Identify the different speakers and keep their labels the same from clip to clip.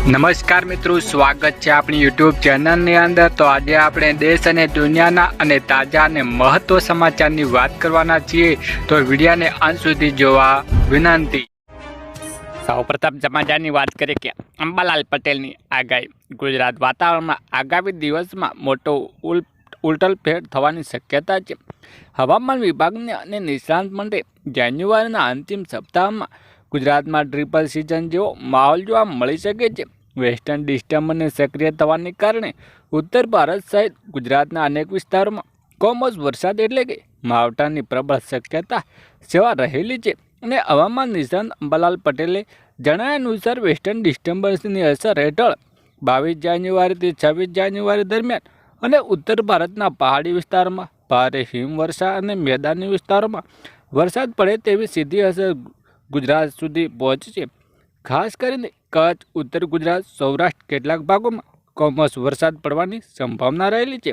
Speaker 1: નમસ્કાર મિત્રો, સ્વાગત છે આપણી યુટ્યુબ ચેનલની અંદર. તો આજે આપણે દેશ અને દુનિયાના અને તાજા અને મહત્વ સમાચારની વાત કરવાના છીએ. તો વિડીયાને અંત સુધી જોવા વિનંતી. સૌપ્રથમ સમાચારની વાત કરીએ કે અંબાલાલ પટેલની આગાહી. ગુજરાત વાતાવરણમાં આગામી દિવસમાં મોટો ઉલ ઉલટલફેર થવાની શક્યતા છે. હવામાન વિભાગને અને નિષ્ણાંત મંડળે જાન્યુઆરીના અંતિમ સપ્તાહમાં ગુજરાતમાં ટ્રિપલ સિઝન જેવો માહોલ જોવા મળી શકે છે. વેસ્ટર્ન ડિસ્ટર્બન્સને સક્રિય થવાને કારણે ઉત્તર ભારત સહિત ગુજરાતના અનેક વિસ્તારોમાં કોમોસ વરસાદ એટલે કે માવઠાની પ્રબળ શક્યતા સેવા રહેલી છે અને હવામાન નિષ્ણાંત અંબાલાલ પટેલે જણાવ્યા અનુસાર વેસ્ટર્ન ડિસ્ટર્બન્સની અસર હેઠળ બાવીસ જાન્યુઆરીથી છવ્વીસ જાન્યુઆરી દરમિયાન અને ઉત્તર ભારતના પહાડી વિસ્તારોમાં ભારે હિમવર્ષા અને મેદાની વિસ્તારોમાં વરસાદ પડે તેવી સીધી અસર ગુજરાત સુધી પહોંચશે. ખાસ કરીને કચ્છ, ઉત્તર ગુજરાત, સૌરાષ્ટ્ર કેટલાક ભાગોમાં કોમર્સ વરસાદ પડવાની સંભાવના રહેલી છે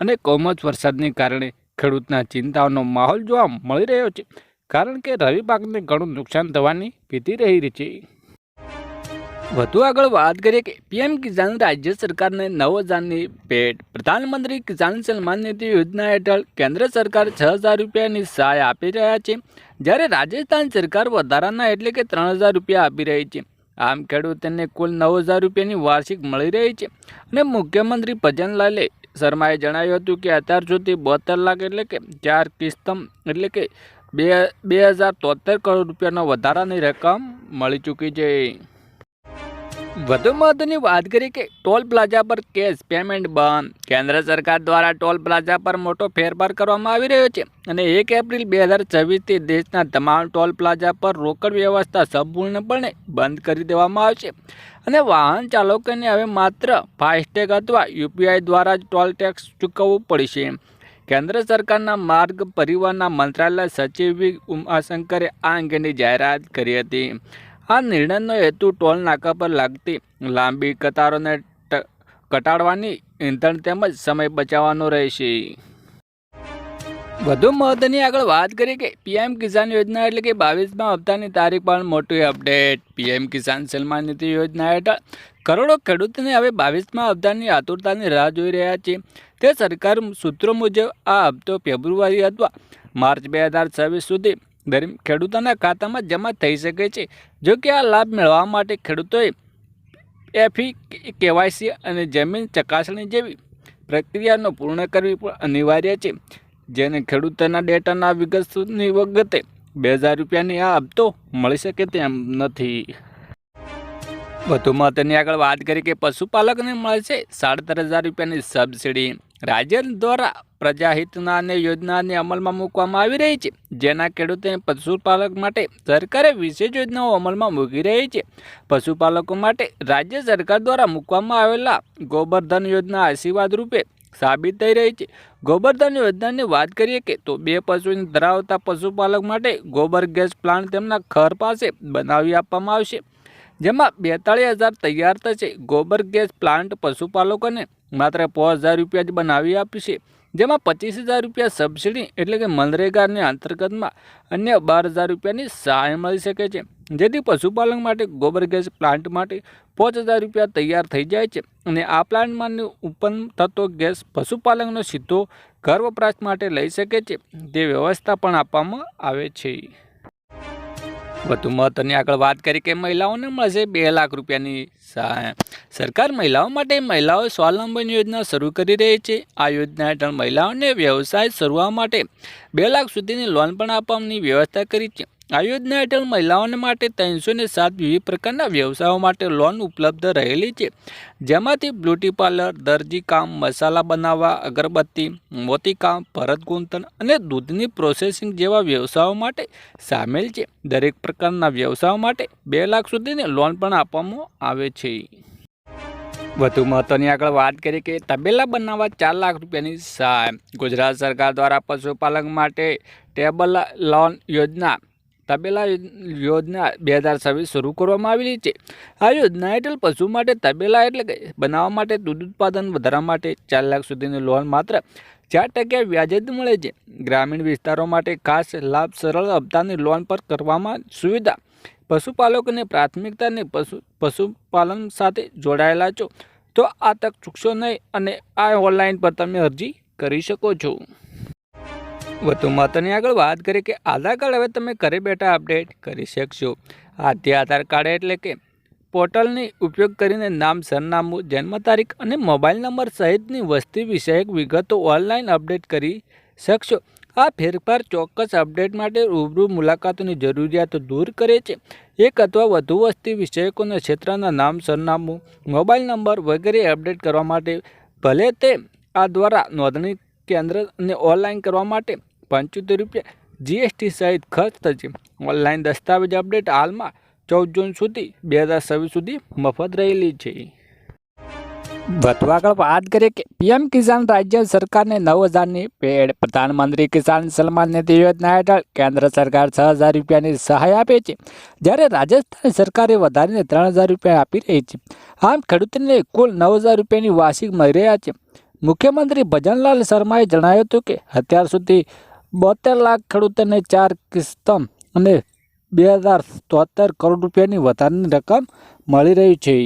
Speaker 1: અને કોમર્સ વરસાદને કારણે ખેડૂતના ચિંતાઓનો માહોલ જોવા મળી રહ્યો છે. કારણ કે રવિ પાકને ઘણું નુકસાન થવાની ભીતિ રહી છે. વધુ આગળ વાત કરીએ કે પીએમ કિસાન રાજ્ય સરકારને નવ હજારની ભેટ. પ્રધાનમંત્રી કિસાન સન્માન નિધિ યોજના હેઠળ કેન્દ્ર સરકાર છ હજાર રૂપિયાની સહાય આપી રહ્યા છે. જ્યારે રાજસ્થાન સરકાર વધારાના એટલે કે ત્રણ હજાર રૂપિયા આપી રહી છે. આમ ખેડૂતોને કુલ નવ હજાર રૂપિયાની વાર્ષિક મળી રહી છે. અને મુખ્યમંત્રી ભજનલાલે શર્માએ જણાવ્યું હતું કે અત્યાર સુધી બોતેર લાખ એટલે કે ચાર કિસ્તમ એટલે કે બે બે હજાર તોતેર કરોડ રૂપિયાનો વધારાની રકમ મળી ચૂકી છે. વધુ મહત્વની વાત કરીએ કે ટોલ પ્લાઝા પર કેશ પેમેન્ટ બંધ. કેન્દ્ર સરકાર દ્વારા ટોલ પ્લાઝા પર મોટો ફેરફાર કરવામાં આવી રહ્યો છે અને એક એપ્રિલ બે હજાર છવ્વીસથી દેશના તમામ ટોલ પ્લાઝા પર રોકડ વ્યવસ્થા સંપૂર્ણપણે બંધ કરી દેવામાં આવશે અને વાહન ચાલકોને હવે માત્ર ફાસ્ટેગ અથવા યુપીઆઈ દ્વારા જ ટોલ ટેક્સ ચૂકવવું પડશે. કેન્દ્ર સરકારના માર્ગ પરિવહનના મંત્રાલય સચિવ ઉમાશંકરે આ અંગેની જાહેરાત કરી હતી. આ નિર્ણયનો હેતુ ટોલ નાકા પર લાગતી લાંબી કતારોને ઘટાડવાની ઇંધણ તેમજ સમય બચાવવાનો રહેશે. વધુ મહત્વની આગળ વાત કરીએ કે પીએમ કિસાન યોજના એટલે કે બાવીસમાં હપ્તાની તારીખ પણ મોટી અપડેટ. પીએમ કિસાન સન્માન નિધિ યોજના હેઠળ કરોડો ખેડૂતોને હવે બાવીસમાં હપ્તાની આતુરતાની રાહ જોઈ રહ્યા છે. તે સરકાર સૂત્રો મુજબ આ હપ્તો ફેબ્રુઆરી અથવા માર્ચ બે હજાર છવ્વીસ સુધી દરમિયાન ખેડૂતોના ખાતામાં જમા થઈ શકે છે. જો કે આ લાભ મેળવવા માટે ખેડૂતોએ એફી, કેવાયસી અને જમીન ચકાસણી જેવી પ્રક્રિયાનો પૂર્ણ કરવી પણ અનિવાર્ય છે. જેને ખેડૂતોના ડેટાના વિગતની વખતે બે હજાર રૂપિયાની આ હપ્તો મળી શકે તેમ નથી. વધુ મહત્વની આગળ વાત કરી કે પશુપાલકને મળશે સાડત્રીસ હજાર રૂપિયાની સબસિડી. રાજ્ય દ્વારા પ્રજાહિતના અને યોજનાને અમલમાં મૂકવામાં આવી રહી છે. જેના ખેડૂતોને પશુપાલક માટે સરકારે વિશેષ યોજનાઓ અમલમાં મૂકી રહી છે. પશુપાલકો માટે રાજ્ય સરકાર દ્વારા મૂકવામાં આવેલા ગોબરધન યોજના આશીર્વાદ રૂપે સાબિત થઈ રહી છે. ગોબરધન યોજનાની વાત કરીએ કે તો બે પશુને ધરાવતા પશુપાલક માટે ગોબર ગેસ પ્લાન્ટ તેમના ઘર પાસે બનાવી આપવામાં આવશે. જેમાં બેતાળીસ હજાર તૈયાર થશે. ગોબર ગેસ પ્લાન્ટ પશુપાલકોને માત્ર પાંચ હજાર રૂપિયા જ બનાવી આપશે જેમાં પચીસ હજાર રૂપિયા સબસિડી એટલે કે મનરેગાની અંતર્ગતમાં અન્ય બાર હજાર રૂપિયાની સહાય મળી શકે છે. જેથી પશુપાલન માટે ગોબર ગેસ પ્લાન્ટ માટે પાંચ હજાર રૂપિયા તૈયાર થઈ જાય છે અને આ પ્લાન્ટમાં ઉત્પન્ન થતો ગેસ પશુપાલનનો સીધો ઘર વપરાશ માટે લઈ શકે છે. તે વ્યવસ્થા પણ આપવામાં આવે છે. વધુ મહત્વની આગળ વાત કરી કે મહિલાઓને મળશે બે લાખ રૂપિયાની સહાય. સરકાર મહિલાઓ માટે મહિલાઓ સ્વાવલંબન યોજના શરૂ કરી રહી છે. આ યોજના હેઠળ મહિલાઓને વ્યવસાય શરૂઆત માટે બે લાખ સુધીની લોન પણ આપવાની વ્યવસ્થા કરી છે. આ યોજના હેઠળ મહિલાઓને માટે ત્રણસો ને સાત વિવિધ પ્રકારના વ્યવસાયો માટે લોન ઉપલબ્ધ રહેલી છે. જેમાંથી બ્યુટી પાર્લર દરજીકામ મસાલા બનાવવા, અગરબત્તી મોતીકામ ભરત ગૂંથણ અને દૂધની પ્રોસેસિંગ જેવા વ્યવસાયો માટે સામેલ છે. દરેક પ્રકારના વ્યવસાયો માટે બે લાખ સુધીની લોન પણ આપવામાં આવે છે. વધુ મહત્વની આગળ વાત કરીએ કે તબેલા બનાવવા ચાર લાખ રૂપિયાની સહાય. ગુજરાત સરકાર દ્વારા પશુપાલક માટે ટેબલ લોન યોજના તબેલા યોજના બે હજાર છવ્વીસ શરૂ કરવામાં આવેલી છે. આ યોજના હેઠળ પશુ માટે તબેલા એટલે કે બનાવવા માટે દૂધ ઉત્પાદન વધારવા માટે ચાર લાખ સુધીની લોન માત્ર ચાર ટકા વ્યાજે જ મળે છે. ગ્રામીણ વિસ્તારો માટે ખાસ લાભ સરળ હપ્તાની લોન પર કરવામાં સુવિધા. પશુપાલકોને પ્રાથમિકતાને પશુ, પશુપાલન સાથે જોડાયેલા છો. તો આ તક ચૂકશો નહીં અને આ ઓનલાઈન પર તમે અરજી કરી શકો છો. વધુ મહત્વની આગળ વાત કરીએ કે આધાર કાર્ડ હવે તમે ઘરે બેઠા અપડેટ કરી શકશો. આથી આધાર કાર્ડ એટલે કે પોર્ટલની ઉપયોગ કરીને નામ, સરનામું, જન્મ તારીખ અને મોબાઈલ નંબર સહિતની વસ્તી વિષયક વિગતો ઓનલાઈન અપડેટ કરી શકશો. આ ફેરફાર ચોક્કસ અપડેટ માટે રૂબરૂ મુલાકાતોની જરૂરિયાતો દૂર કરે છે. એક અથવા વધુ વસ્તી વિષયકોના ક્ષેત્રના નામ, સરનામું, મોબાઈલ નંબર વગેરે અપડેટ કરવા માટે ભલે તે આ દ્વારા નોંધણી કેન્દ્ર અને ઓનલાઈન કરવા માટે પંચોતેર રૂપિયા. જીએસટી સહિત ખર્ચ થશે. ઓનલાઈન દસ્તાવેજ અપડેટ હાલમાં ચૌદ જૂન સુધી, બે હજાર છવ્વીસ સુધી મફત રહેલી છે. વધુ આગળ વાત કરીએ કે પીએમ કિસાન રાજ્ય સરકારને નવ હજારની પેડ પ્રધાનમંત્રી કિસાન સન્માન નિધિ યોજના હેઠળ કેન્દ્ર સરકાર છ હજાર રૂપિયાની સહાય આપે છે. જ્યારે રાજસ્થાન સરકારે વધારીને ત્રણ હજાર રૂપિયા આપી રહી છે. આમ ખેડૂતોને કુલ નવ હજાર રૂપિયાની વાર્ષિક મળી રહ્યા છે. મુખ્યમંત્રી ભજનલાલ શર્માએ જણાવ્યું હતું કે અત્યાર સુધી બોતેર લાખ ખેડૂતોને ચાર કિસ્તમ અને બે હજાર તોતેર કરોડ રૂપિયાની વધારાની રકમ મળી રહી છે.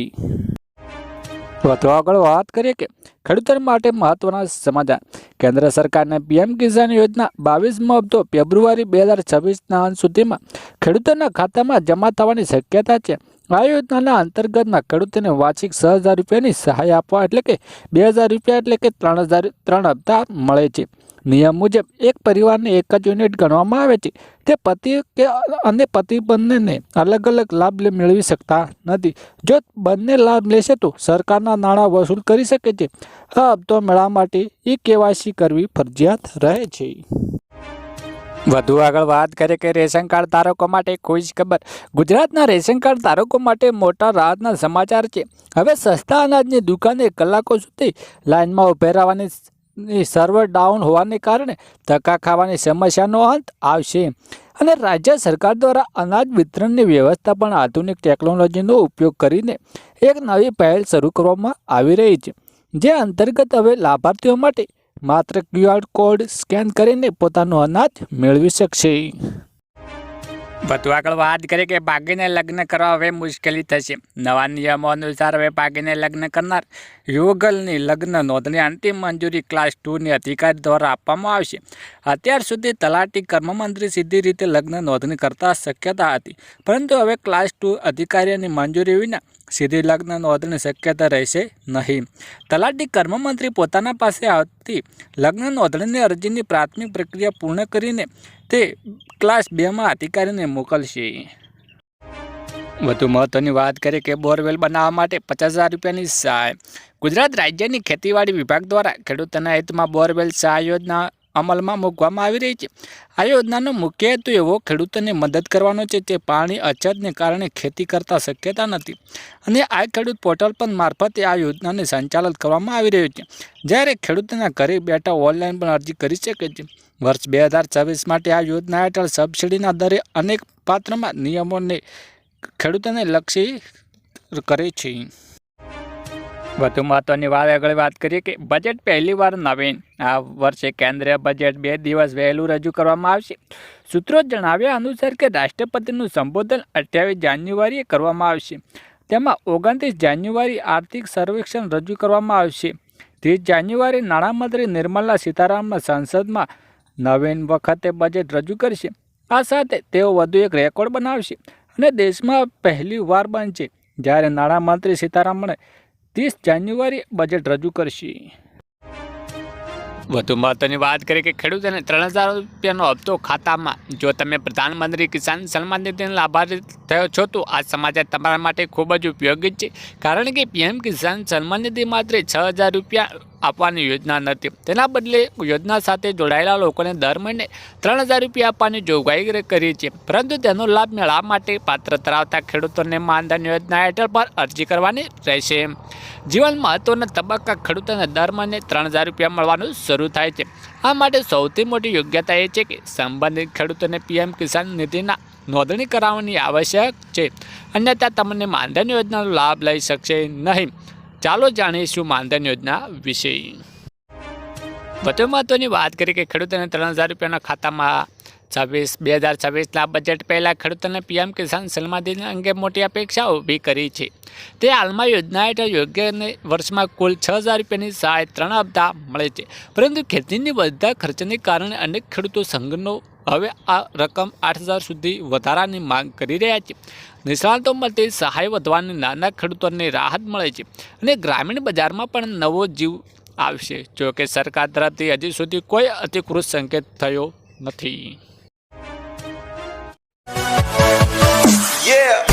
Speaker 1: વધુ આગળ વાત કરીએ કે ખેડૂતો માટે મહત્વના સમાચાર. કેન્દ્ર સરકારના પીએમ કિસાન યોજના બાવીસમો હપ્તો ફેબ્રુઆરી બે હજાર છવ્વીસના અંત સુધીમાં ખેડૂતોના ખાતામાં જમા થવાની શક્યતા છે. આ યોજનાના અંતર્ગતમાં ખેડૂતોને વાર્ષિક છ હજાર રૂપિયાની સહાય આપવા એટલે કે બે હજાર રૂપિયા એટલે કે ત્રણ હજાર, ત્રણ હપ્તા મળે છે. નિયમ મુજબ એક પરિવારને એક જ યુનિટ ગણવામાં આવે છે. તે પતિ કે અને પતિ બંનેને અલગ અલગ લાભ મેળવી શકતા નથી. જો બંને લાભ લેશે તો સરકારના નાણાં વસૂલ કરી શકે છે. આ હપ્તો મેળવવા માટે ઈ કેવાયસી કરવી ફરજિયાત રહે છે. વધુ આગળ વાત કરીએ કે રેશન કાર્ડ ધારકો માટે ખુશ ખબર. ગુજરાતના રેશન કાર્ડ ધારકો માટે મોટા રાહતના સમાચાર છે. હવે સસ્તા અનાજની દુકાને કલાકો સુધી લાઇનમાં ઉભે રહેવાની સર્વર ડાઉન હોવાને કારણે ધક્કા ખાવાની સમસ્યાનો અંત આવશે. અને રાજ્ય સરકાર દ્વારા અનાજ વિતરણની વ્યવસ્થા પણ આધુનિક ટેકનોલોજીનો ઉપયોગ કરીને એક નવી પહેલ શરૂ કરવામાં આવી રહી છે, જે અંતર્ગત હવે લાભાર્થીઓ માટે માત્ર ક્યુઆર કોડ સ્કેન કરીને પોતાનું અનાજ મેળવી શકશે. વધુ વાત કરીએ કે ભાગીને લગ્ન કરવા હવે મુશ્કેલી થશે. નવા નિયમો અનુસાર હવે ભાગીને લગ્ન કરનાર યુગલની લગ્ન નોંધણી અંતિમ મંજૂરી ક્લાસ ટુની અધિકારી દ્વારા આપવામાં આવશે. અત્યાર સુધી તલાટી કર્મમંત્રી સીધી રીતે લગ્ન નોંધણી કરતા શક્યતા હતી. પરંતુ હવે ક્લાસ ટુ અધિકારીની મંજૂરી વિના સીધી લગ્ન નોંધણી શક્યતા રહેશે નહીં. તલાટી કર્મમંત્રી પોતાના પાસે આવતી લગ્ન નોંધણીની અરજીની પ્રાથમિક પ્રક્રિયા પૂર્ણ કરીને તે ક્લાસ બેમાં અધિકારીને મોકલશે. વધુ મહત્વની વાત કરીએ કે બોરવેલ બનાવવા માટે પચાસ હજાર રૂપિયાની સહાય. ગુજરાત રાજ્યની ખેતીવાડી વિભાગ દ્વારા ખેડૂતોના હિતમાં બોરવેલ સહાય યોજના અમલમાં મૂકવામાં આવી રહી છે. આ યોજનાનો મુખ્ય હેતુ એવો ખેડૂતોને મદદ કરવાનો છે તે પાણી અછતને કારણે ખેતી કરતા શક્યતા નથી. અને આ ખેડૂત પોર્ટલ પર મારફતે આ યોજનાને સંચાલન કરવામાં આવી રહ્યું છે. જ્યારે ખેડૂતોના ઘરે બેઠા ઓનલાઈન પણ અરજી કરી શકે છે. વર્ષ બે હજાર છવ્વીસ માટે આ યોજના હેઠળ સબસિડીના દરે અનેક પાત્રમાં નિયમોને ખેડૂતોને લક્ષી કરે છે. વધુ મહત્વની વાત આગળ વાત કરીએ કે બજેટ પહેલીવાર નવીન. આ વર્ષે કેન્દ્રીય બજેટ બે દિવસ વહેલું રજૂ કરવામાં આવશે. સૂત્રો જણાવ્યા અનુસાર કે રાષ્ટ્રપતિનું સંબોધન અઠ્યાવીસ જાન્યુઆરીએ કરવામાં આવશે. તેમાં ઓગણત્રીસ જાન્યુઆરી આર્થિક સર્વેક્ષણ રજૂ કરવામાં આવશે. ત્રીસ જાન્યુઆરી નાણામંત્રી નિર્મલા સીતારામન સંસદમાં નવીન વખતે બજેટ રજૂ કરશે. આ સાથે તેઓ વધુ એક રેકોર્ડ બનાવશે અને દેશમાં પહેલી વાર બનશે. જ્યારે નાણામંત્રી સીતારામણે ત્રીસ જાન્યુઆરી બજેટ રજૂ કરશે. વધુ મહત્વની વાત કરીએ કે ખેડૂતોને ત્રણ હજાર રૂપિયાનો હપ્તો ખાતામાં. જો તમે પ્રધાનમંત્રી કિસાન સન્માન નિધિના લાભાર્થી થયો છો, તો આ સમાચાર તમારા માટે ખૂબ જ ઉપયોગી છે. કારણ કે પીએમ કિસાન સન્માન નિધિ માત્ર છ હજાર રૂપિયા આપવાની યોજના નથી. તેના બદલે યોજના સાથે જોડાયેલા લોકોને દર મહિને ત્રણ હજાર રૂપિયા આપવાની જોગવાઈ કરી છે. પરંતુ તેનો લાભ મેળવવા માટે પાત્ર ધરાવતા ખેડૂતોને માનધન યોજના હેઠળ પર અરજી કરવાની રહેશે. જીવન મહત્વના તબક્કા ખેડૂતોને દર મહિને ત્રણ હજાર રૂપિયા મળવાનું શરૂ થાય છે. આ માટે સૌથી મોટી યોગ્યતા એ છે કે સંબંધિત ખેડૂતોને પીએમ કિસાન નિધિના નોંધણી કરાવવાની આવશ્યક છે. અન્યથા તમને માનધન યોજનાનો લાભ લઈ શકશે નહીં. ચાલો જાણીશું માનધન યોજના વિશે. વધુ મહત્વની વાત કરીએ કે ખેડૂતોને ત્રણ હજાર રૂપિયાના ખાતામાં છવ્વીસ, બે હજાર છવ્વીસના બજેટ પહેલાં ખેડૂતોને પીએમ કિસાન સન્માન અંગે મોટી અપેક્ષાઓ ઊભી કરી છે. તે હાલમાં યોજના હેઠળ યોગ્ય વર્ષમાં કુલ છ હજાર રૂપિયાની સહાય ત્રણ હપ્તા મળે છે. પરંતુ ખેતીની બધા ખર્ચને કારણે અનેક ખેડૂતો સંઘનો હવે આ રકમ આઠ હજાર સુધી વધારાની માંગ કરી રહ્યા છે. નિષ્ણાતો મતે સહાય વધવાની નાના ખેડૂતોને રાહત મળે છે. અને ગ્રામીણ બજારમાં પણ નવો જીવ આવશે. જો કે સરકાર તરફથી હજી સુધી કોઈ અધિકૃત સંકેત થયો નથી.
Speaker 2: Yeah.